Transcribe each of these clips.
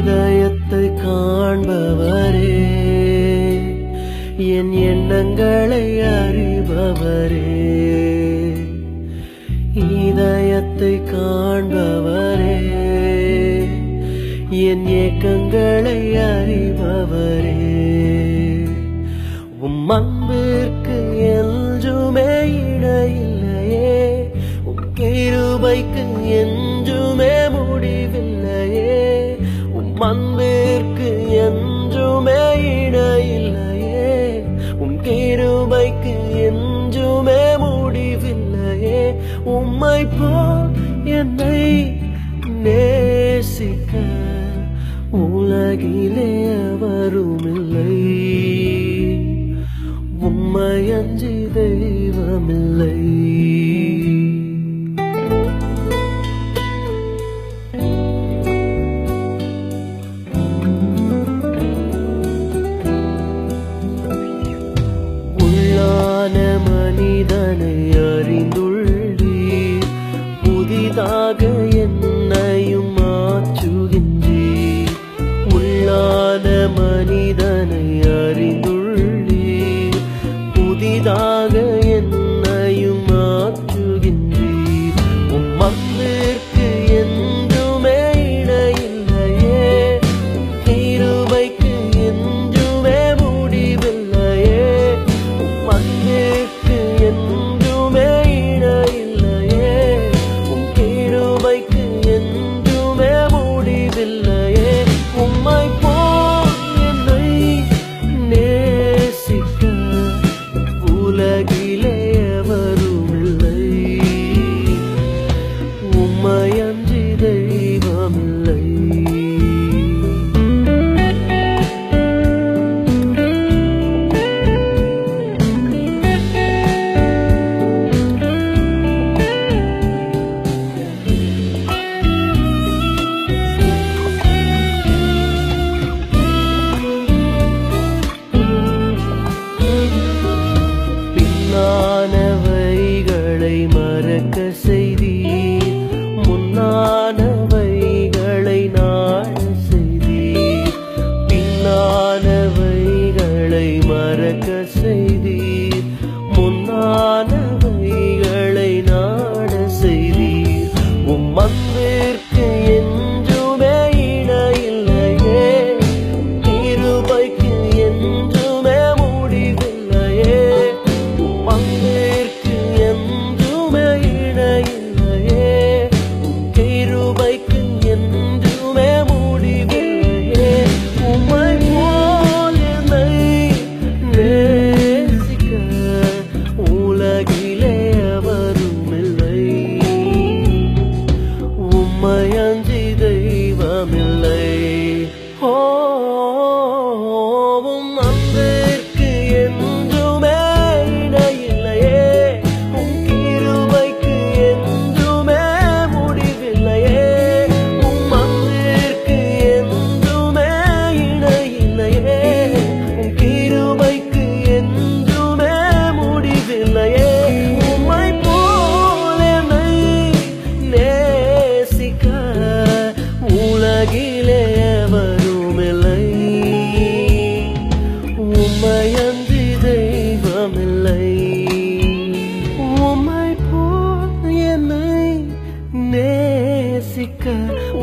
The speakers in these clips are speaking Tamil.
இதயத்தை காண்பவரே என் எண்ணங்களை அறிபவரே. இதயத்தை காண்பவரே என் ஏக்கங்களை அறிபவரே. உம் அன்பிற்கு என்றுமே இடையில்லையே உம் கிருபைக்கு என் அன்பிற்கு என்றுமே இடையில்லையே. உம் கிருபைக்கு என்றுமே முடிவில்லையே. உம்மை போல் என்னை நேசிக்க உலகிலே அவருமில்லை உம்மை அஞ்சி தெய்வமில்லை. நீதனை அறிந்து love. மரணமில்லை ஓ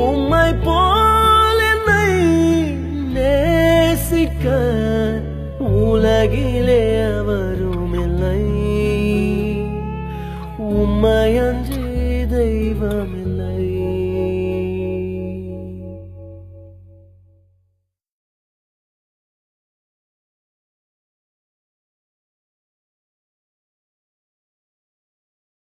உம்மை போல் என்னை நேசிக்க உலகிலே அவர்